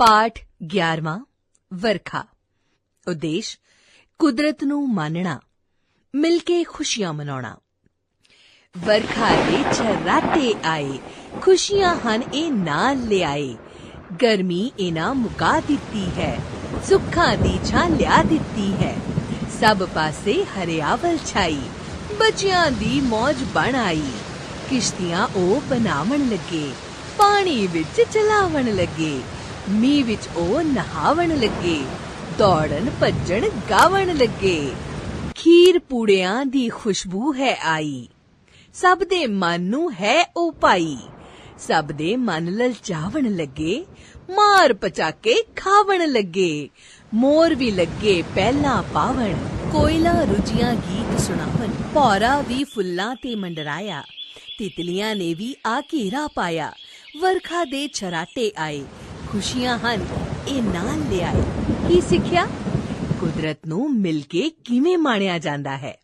ਪਾਠ 11ਵਾਂ ਵਰਖਾ। ਉਦੇਸ਼, ਕੁਦਰਤ ਨੂੰ ਮਾਨਣਾ, ਮਿਲ ਕੇ ਖੁਸ਼ੀਆਂ ਮਨਾਉਣਾ। ਵਰਖਾ ਦੇ ਛਰਾਟੇ ਆਏ, ਖੁਸ਼ੀਆਂ ਹਨ ਇਹ ਨਾਲ ਲਿਆਏ। ਗਰਮੀ ਇਹਨਾਂ ਮੁਕਾ ਦਿੱਤੀ ਹੈ, ਸੁੱਖਾਂ ਦੀ ਛਾਂ ਲਿਆ ਦਿੱਤੀ ਹੈ। ਸਭ ਪਾਸੇ ਹਰਿਆਵਲ ਛਾਈ, ਬੱਚਿਆਂ ਦੀ ਮौज ਬਣ ਆਈ। ਕਿਸ਼ਤੀਆਂ ਉਹ ਬਣਾਵਣ ਲੱਗੇ, ਪਾਣੀ ਵਿੱਚ ਚਲਾਵਣ ਲੱਗੇ। ਮੀਂਹ ਵਿੱਚ ਉਹ ਨਹਾਵਣ ਲੱਗੇ, ਦੌੜਨ, ਭੱਜਣ, ਗਾਵਣ ਲੱਗੇ। ਖੀਰ ਪੂੜਿਆਂ ਦੀ ਖੁਸ਼ਬੂ ਹੈ ਆਈ। ਸਭ ਦੇ ਮਨ ਨੂੰ ਹੈ ਉਹ ਪਾਈ। ਸਭ ਦੇ ਮਨ ਲਲਚਾਵਣ ਲੱਗੇ, ਮਾਰ ਪਚਾਕੇ ਖਾਵਣ ਲੱਗੇ। ਮੋਰ ਵੀ ਲੱਗੇ ਪਹਿਲਾ ਪਾਵਣ, ਕੋਇਲਾ ਰੁਜੀਆਂ ਗੀਤ ਸੁਣਾਵਣ। ਪੌਰਾ ਵੀ ਫੁੱਲਾਂ ਤੇ ਮੰਡਰਾਇਆ, ਤਿਤਲੀਆਂ ਨੇ ਵੀ ਆ ਘੇਰਾ ਪਾਇਆ। ਵਰਖਾ ਦੇ ਛਰਾਟੇ ਆਏ ਖੁਸ਼ੀਆਂ ਹਨ, ਇਹ ਨਾਲ ਲਿਆਏ। ਕੀ ਸਿੱਖਿਆ? ਕੁਦਰਤ ਨੂੰ ਮਿਲ ਕੇ ਕਿਵੇਂ ਮਾਣਿਆ ਜਾਂਦਾ ਹੈ?